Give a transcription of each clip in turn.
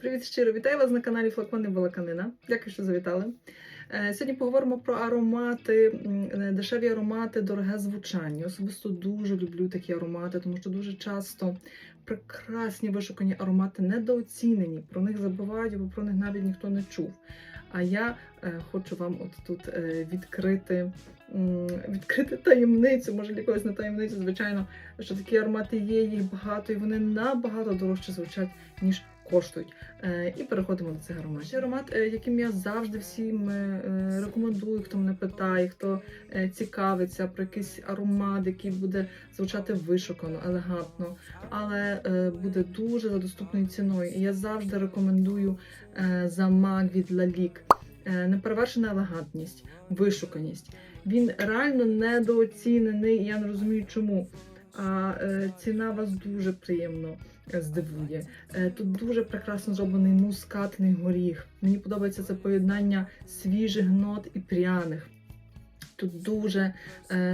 Привіт щиро, вітаю вас на каналі Флакони Балаканина. Дякую, що завітали. Е, Сьогодні поговоримо про аромати, е, дешеві аромати, дороге звучання. Особисто дуже люблю такі аромати, тому що дуже часто прекрасні вишукані аромати недооцінені. Про них забувають, або про них навіть ніхто не чув. А я е, хочу вам от тут відкрити, відкрити таємницю, може для когось не таємницю, звичайно, що такі аромати є, їх багато, і вони набагато дорожче звучать, ніж коштують. Е, і переходимо до цих ароматів. Ще аромат, е, яким я завжди всім е, рекомендую, хто мене питає, хто цікавиться про якийсь аромат, який буде звучати вишукано, елегантно, але буде дуже за доступною ціною. І я завжди рекомендую замак від Лалік. Неперевершена елегантність, вишуканість. Він реально недооцінений, я не розумію, чому. А е, ціна вас дуже приємно е, здивує. Е, Тут дуже прекрасно зроблений мускатний горіх. Мені подобається це поєднання свіжих нот і пряних. Тут дуже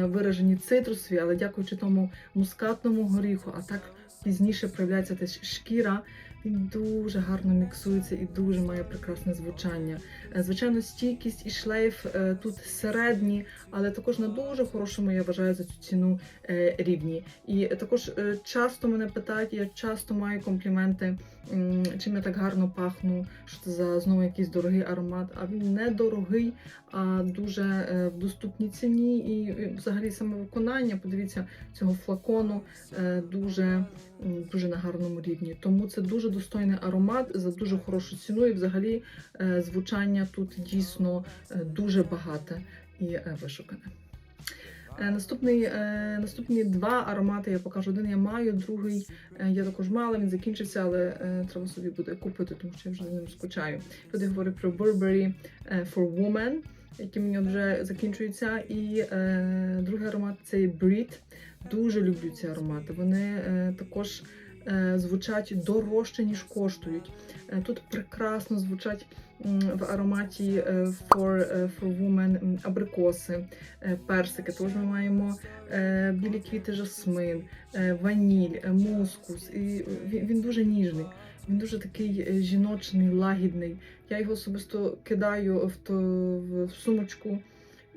виражені цитрусові, але дякуючи тому мускатному горіху, а так пізніше проявляється теж шкіра. Він дуже гарно міксується і дуже має прекрасне звучання. Е, Звичайно, стійкість і шлейф е, тут середні, але також на дуже хорошому, я вважаю, за цю ціну е, рівні. І також часто мене питають, я часто маю компліменти, чим я так гарно пахну, що це за знову якийсь дорогий аромат. А він не дорогий, а дуже в доступній ціні. І взагалі саме виконання, подивіться, цього флакону дуже, дуже на гарному рівні. Тому це дуже достойний аромат за дуже хорошу ціну. І взагалі е, звучання тут дійсно е, дуже багате і е, вишукане. Наступний, наступні два аромати я покажу. Один я маю, другий я також мала, він закінчився, але треба собі буде купити, тому що я вже за ним скучаю. Тут я говорю про Burberry for Women, який мені вже закінчується. І е, другий аромат це Breed. Дуже люблю ці аромати. Вони е, також звучать дорожче, ніж коштують. Е, Тут прекрасно звучать в ароматі е, for, е, for Women абрикоси, е, персики. Тож ми маємо е, білі квіти жасмин, е, ваніль, е, мускус. І він, дуже ніжний. Він дуже такий е, жіночний, лагідний. Я його особисто кидаю в, то, в сумочку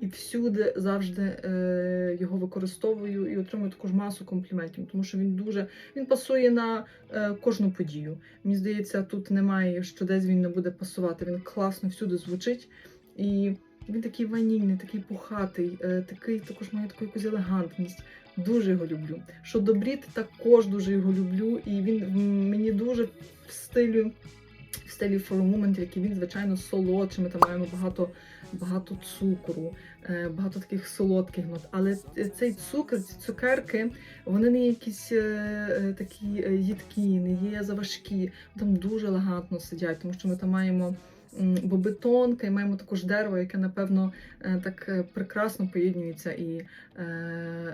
і всюди завжди е, його використовую і отримую також масу компліментів, тому що він дуже він пасує на е, кожну подію. Мені здається, тут немає, що десь він не буде пасувати. Він класно всюди звучить. І він такий ванільний, такий пухатий, е, такий також має таку якусь елегантність. Дуже його люблю. Що добріт, також дуже його люблю, і він мені дуже в стилі в стилі For a Woman, який він, звичайно, солодший. Ми там маємо багато, багато цукру, е, багато таких солодких нот. Але цей цукор, ці цукерки, вони не є якісь е, е, такі їдкі, не є заважкі. Там дуже елегантно сидять, тому що ми там маємо. м, Бобетонка і маємо також дерево, яке, напевно, так прекрасно поєднується і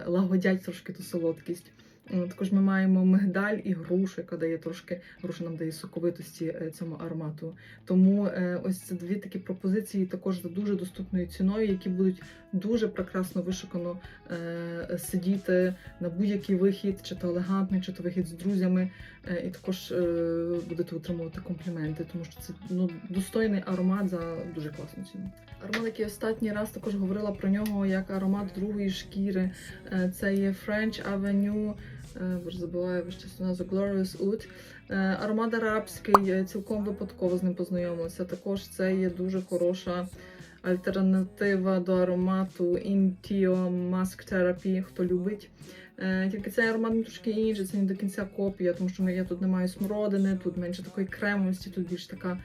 лагодять трошки ту солодкість. М, Також ми маємо мигдаль і грушу, яка дає трошки, груша нам дає соковитості е, цьому аромату. Тому е, ось це дві такі пропозиції також за дуже доступною ціною, які будуть дуже прекрасно вишукано е, сидіти на будь-який вихід, чи то елегантний, чи то вихід з друзями. Е, і також е, будете отримувати компліменти, тому що це ну, достойний аромат за дуже класну ціну. Аромат, який останній раз також говорила про нього як аромат другої шкіри. Е, Це є French Avenue, е, боже, забуваю весь час назву Glorious Oud. Е, Аромат арабський, е, цілком випадково з ним познайомилася. Також це є дуже хороша альтернатива до аромату Intio Mask Therapy, хто любить. Е, Тільки цей аромат ну, трошки інший, це не до кінця копія, тому що я тут не маю смородини, тут менше такої кремовості, тут більш така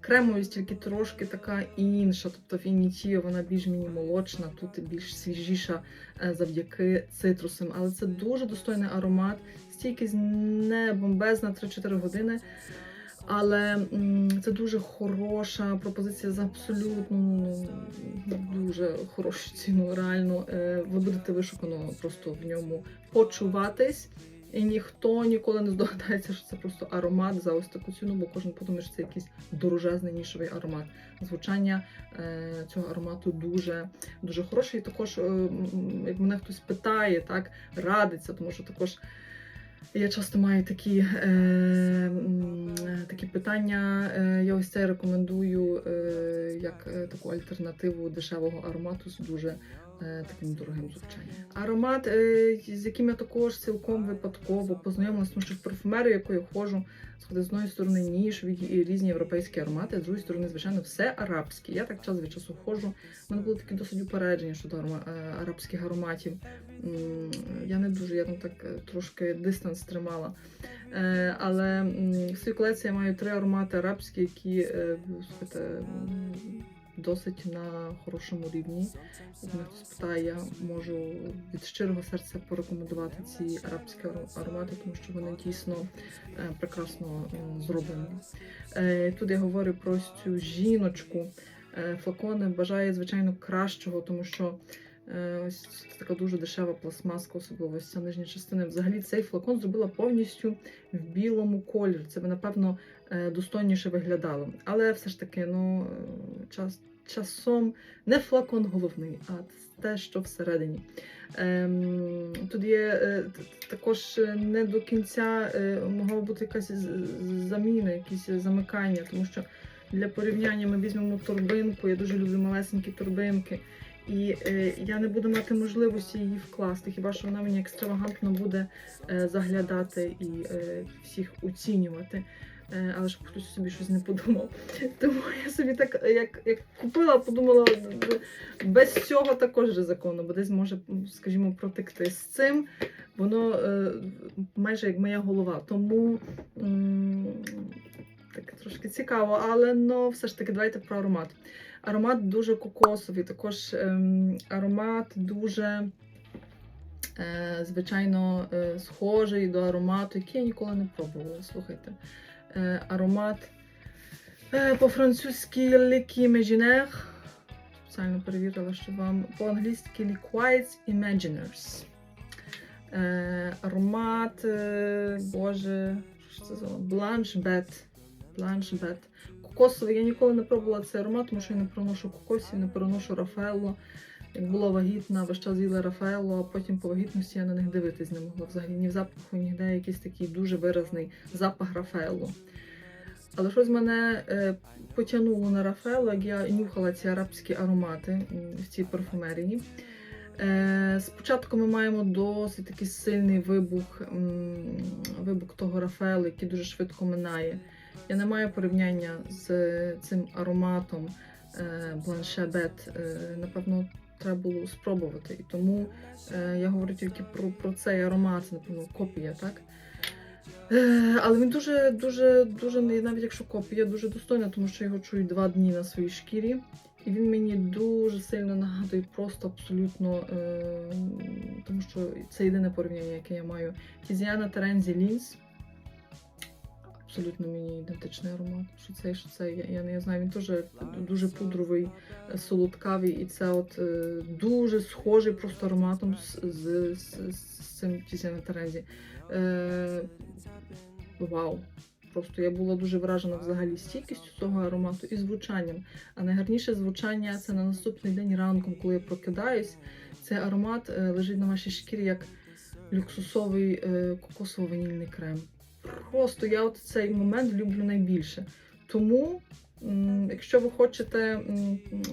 кремовість, тільки трошки така інша. Тобто в Інітіо вона більш мені молочна, тут більш свіжіша е, завдяки цитрусам. Але це дуже достойний аромат, стійкість не бомбезна 3-4 години. Але це дуже хороша пропозиція за абсолютно ну, дуже хорошу ціну. Реально, Е, ви будете вишукано просто в ньому почуватись. І ніхто ніколи не здогадається, що це просто аромат за ось таку ціну, бо кожен подумає, що це якийсь дорожезний нішовий аромат. Звучання е, цього аромату дуже дуже хороше. І також, е, як мене хтось питає, так радиться, тому що також я часто маю такі, е, такі питання. Е, Я ось це рекомендую е, як е, таку альтернативу дешевого аромату з дуже таким дорогим звучанням. Аромат, е, з яким я також цілком випадково познайомилася, тому що в парфумерію, якою я ходжу, з одної сторони і різні європейські аромати, з другої сторони, звичайно, все арабське. Я так час від часу ходжу. У мене були такі досить упередження щодо е, арабських ароматів. Я не дуже, я там так е, трошки дистанс тримала. Е, Але в своїй колекції я маю три аромати арабські, які е, слухайте, досить на хорошому рівні. Як мене хтось питає, я можу від щирого серця порекомендувати ці арабські аромати, тому що вони дійсно е, прекрасно зроблені. Е, Тут я говорю про цю жіночку. Е, Флакони бажає, звичайно, кращого, тому що ось це така дуже дешева пластмаска, особливо ось ця нижня частина. Взагалі цей флакон зробила повністю в білому кольорі. Це би, напевно, е, достойніше виглядало. Але все ж таки, ну, е, час, часом не флакон головний, а те, що всередині. Ем, тут є е, також е, не до кінця е, могла бути якась заміна, якісь замикання, тому що для порівняння ми візьмемо торбинку. Я дуже люблю малесенькі торбинки. І е, я не буду мати можливості її вкласти. Хіба що вона мені екстравагантно буде е, заглядати і е, всіх оцінювати. Е, але щоб хтось собі щось не подумав. Тому я собі так як, як купила, подумала, без цього також ризиковано, бо десь може, скажімо, протекти з цим. Воно е, майже як моя голова. Тому так трошки цікаво, але ну, все ж таки давайте про аромат. Аромат дуже кокосовий, також ем, аромат дуже. Е, звичайно, е, схожий до аромату, який я ніколи не пробувала. Слухайте. Е, аромат по-французьки Imaginaire. Спеціально перевірила, що вам по-англійськи Liquids Imaginers. Аромат, боже, що це за Blanche Bed. Blanche Bed. Кокосовий. Я ніколи не пробувала цей аромат, тому що я не проношу кокосів, не проношу Рафаелло. Як була вагітна, весь час їла Рафаелло, а потім по вагітності я на них дивитись не могла. Взагалі ні в запаху, ніде якийсь такий дуже виразний запах Рафаелло. Але щось мене е, потягнуло на Рафаелло, як я нюхала ці арабські аромати в цій парфумерії. Е, спочатку ми маємо досить такий сильний вибух, вибух того Рафаелу, який дуже швидко минає. Я не маю порівняння з цим ароматом е, Бланшебет. Е, напевно, треба було спробувати. І тому е, я говорю тільки про, про цей аромат, напевно, копія, так? Е, але він дуже, дуже, дуже, навіть якщо копія, дуже достойна, тому що його чую два дні на своїй шкірі. І він мені дуже сильно нагадує просто абсолютно, е, тому що це єдине порівняння, яке я маю. Тізіана Терензі Лінс. Абсолютно мені ідентичний аромат. Що це, що це, я, не знаю, він теж дуже пудровий, е, солодкавий, і це от е, дуже схожий просто ароматом з, з, з, з цим Тізіана Терензі. Е, вау! Просто я була дуже вражена взагалі стійкістю цього аромату і звучанням. А найгарніше звучання це на наступний день ранком, коли я прокидаюсь. Цей аромат е, лежить на вашій шкірі як люксусовий е, кокосово-ванільний крем. Просто я от цей момент люблю найбільше. Тому, якщо ви хочете,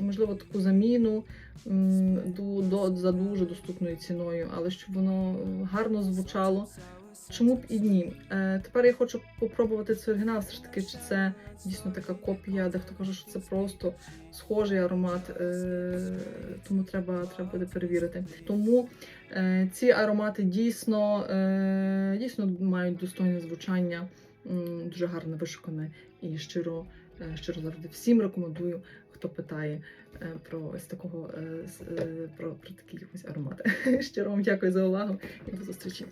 можливо, таку заміну до, до, за дуже доступною ціною, але щоб воно е, гарно звучало, Чому б і ні? Е, тепер я хочу попробувати цей оригінал, все ж таки, чи це дійсно така копія, дехто каже, що це просто схожий аромат, е, тому треба, треба буде перевірити. Тому е, ці аромати дійсно, е, дійсно мають достойне звучання, м, дуже гарно вишукане і щиро, е, щиро завжди всім рекомендую, хто питає е, про ось такого е, е, про, про такі ось аромати. Щиро вам дякую за увагу і до зустрічі.